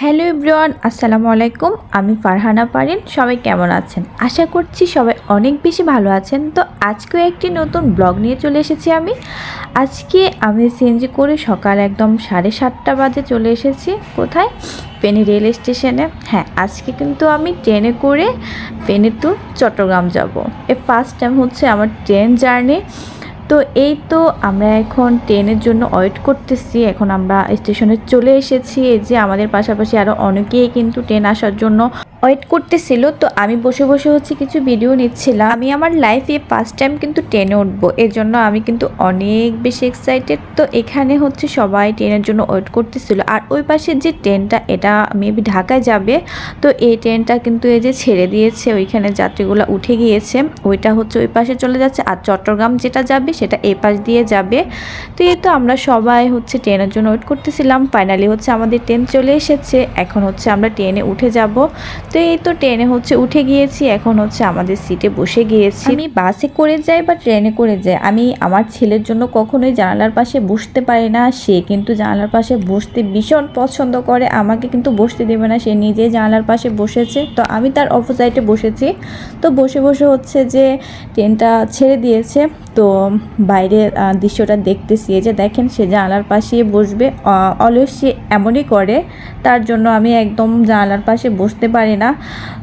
Hello everyone, আসসালামু আলাইকুম। আমি ফারহানা পারিন, সবাই কেমন আছেন? আশা করছি সবাই অনেক বেশি ভালো আছেন। তো আজকেও একটি নতুন ব্লগ নিয়ে চলে এসেছি আমি। আজকে আমি সিএনজি করে সকাল একদম সাড়ে সাতটা বাজে চলে এসেছি। কোথায়? ফেনী রেল স্টেশনে। হ্যাঁ আজকে কিন্তু আমি ট্রেনে করে ফেনী টু চট্টগ্রাম যাব। এ ফার্স্ট টাইম হচ্ছে আমার ট্রেন জার্নি। তো এই তো আমরা এখন ট্রেনের জন্য ওয়েট করতেছি। এখন আমরা স্টেশনে চলে এসেছি। এই যে আমাদের পাশাপাশি আরও অনেকেই কিন্তু ট্রেন আসার জন্য ওয়েট করতেছিল। তো আমি বসে বসে হচ্ছে কিছু ভিডিও নিচ্ছিলাম। আমি আমার লাইফে ফার্স্ট টাইম কিন্তু ট্রেনে উঠবো। এর জন্য আমি কিন্তু অনেক বেশি এক্সাইটেড তো এখানে হচ্ছে সবাই ট্রেনের জন্য ওয়েট করতেছিল। আর ওই পাশে যে ট্রেনটা, এটা মেবি ঢাকায় যাবে। তো এই ট্রেনটা কিন্তু এই যে ছেড়ে দিয়েছে। ওইখানে যাত্রীগুলো উঠে গিয়েছে। ওইটা হচ্ছে ওই পাশে চলে যাচ্ছে। আর চট্টগ্রাম যেটা যাবে সেটা এই পাশ দিয়ে যাবে। তো এই তো আমরা সবাই হচ্ছে ট্রেনের জন্য ওয়েট করতেছিলাম। ফাইনালি হচ্ছে আমাদের ট্রেন চলে এসেছে। এখন হচ্ছে আমরা ট্রেনে উঠে যাব। তো এই তো ট্রেনে হচ্ছে উঠে গিয়েছি। এখন হচ্ছে আমাদের সিটে বসে গিয়েছি। আমি বাসে করে যাই বা ট্রেনে করে যাই? আমি আমার ছেলের জন্য কখনোই জানালার পাশে বসতে পারি না। সে কিন্তু জানালার পাশে বসতে ভীষণ পছন্দ করে। আমাকে কিন্তু বসতে দেবে না। সে নিজেই জানালার পাশে বসেছে। তো আমি তার অপোসাইটে বসেছি। তো বসে বসে হচ্ছে যে ট্রেনটা ছেড়ে দিয়েছে। তো বাইরে দৃশ্যটা দেখতেছি। যে দেখেন, সে জানালার পাশে বসবে। অলওয়েজ সে এমনই করে, তার জন্য আমি একদম জানালার পাশে বসতে পারি না।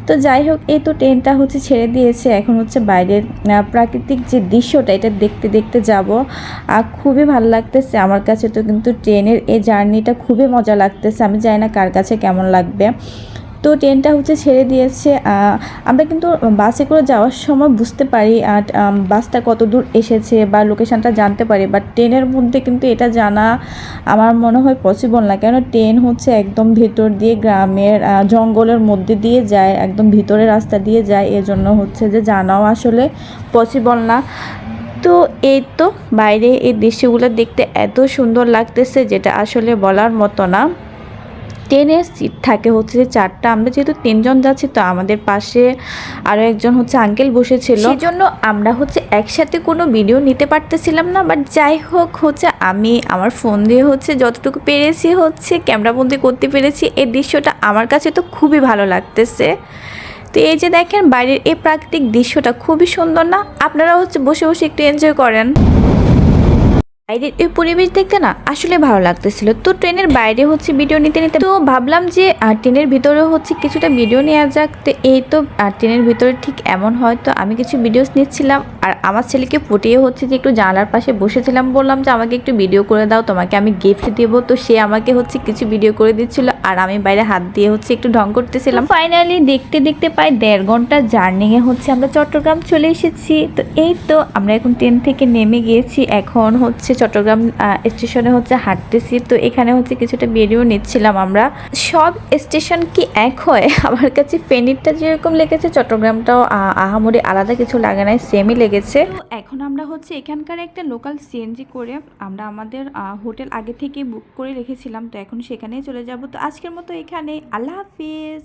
তো যাই হোক, এই তো ট্রেনটা হচ্ছে ছেড়ে দিয়েছে। এখন হচ্ছে বাইরের প্রাকৃতিক যে দৃশ্যটা, এটা দেখতে দেখতে যাব। আর খুবই ভালো লাগতেছে। আমার কাছে তো কিন্তু ট্রেনের এই জার্নিটা খুবই মজা লাগতেছে। আমি জানি না কার কাছে কেমন লাগবে। তো ট্রেনটা হচ্ছে ছেড়ে দিয়েছে। আমরা কিন্তু বাসে করে যাওয়ার সময় বুঝতে পারি আর বাসটা কত দূর এসেছে বা লোকেশানটা জানতে পারি বাট ট্রেনের মধ্যে কিন্তু এটা জানা আমার মনে হয় পসিবল না। কেন ট্রেন হচ্ছে একদম ভেতর দিয়ে গ্রামের জঙ্গলের মধ্যে দিয়ে যায়, একদম ভিতরে রাস্তা দিয়ে যায়, এজন্য হচ্ছে যে জানাও আসলে পসিবল না। তো এই তো বাইরে এই দৃশ্যগুলো দেখতে এত সুন্দর লাগতেছে যেটা আসলে বলার মতো না। ট্রেনের সিট থাকে হচ্ছে যে চারটা। আমরা যেহেতু তিনজন যাচ্ছি, তো আমাদের পাশে আরও একজন হচ্ছে আঙ্কেল বসেছিল। সেই জন্য আমরা হচ্ছে একসাথে কোনো ভিডিও নিতে পারতেছিলাম না বাট যাই হোক হচ্ছে আমি আমার ফোন দিয়ে হচ্ছে যতটুকু পেরেছি হচ্ছে ক্যামেরাবন্দি করতে পেরেছি। এই দৃশ্যটা আমার কাছে তো খুবই ভালো লাগতেছে। তো এই যে দেখেন, বাইরের এই প্রাকৃতিক দৃশ্যটা খুবই সুন্দর না? আপনারা হচ্ছে বসে বসে একটু এনজয় করেন। বাইরের এই পরিবেশ দেখতে না আসলে ভালো লাগতেছিল। তো ট্রেনের বাইরে হচ্ছে ভিডিও নিতে নিতে তো ভাবলাম যে ট্রেনের ভিতরে হচ্ছে কিছুটা ভিডিও নেওয়া যাক। তো এই তো ট্রেনের ভিতরে ঠিক এমন হয়। তো আমি কিছু ভিডিওস নিচ্ছিলাম। আর আমার ছেলেকে ফুটিয়ে হচ্ছে যে একটু জানলার পাশে বসেছিলাম। বললাম যে, আমাকে একটু ভিডিও করে দাও। তোমাকে আমি গিফট দেবো। তো সে আমাকে হচ্ছে কিছু ভিডিও করে দিচ্ছিল। আর আমি বাইরে হাত দিয়ে হচ্ছে একটু ঢং করতেছিলাম। ফাইনালি দেখতে দেখতে প্রায় দেড় ঘণ্টা জার্নিংয়ে হচ্ছে আমরা চট্টগ্রাম চলে এসেছি। তো এই তো আমরা এখন ট্রেন থেকে নেমে গিয়েছি। এখন হচ্ছে চট্টগ্রাম স্টেশনে হচ্ছে হাঁটতেছি। তো এখানে হচ্ছে কিছুটা বেরিয়েও নিচ্ছিলাম আমরা। সব স্টেশন কি এক হয়? আমার কাছে ফেনীরটা যেরকম লেগেছে চট্টগ্রামটাও আহ, আহামরি আলাদা কিছু লাগে নাই সেমই লেগেছে। এখন আমরা হচ্ছে এখানকার একটা লোকাল সিএনজি করে আমরা আমাদের হোটেল আগে থেকে বুক করে রেখেছিলাম। তো এখন সেখানেই চলে যাব। তো আজকের মতো এখানে। আল্লাহ হাফিজ।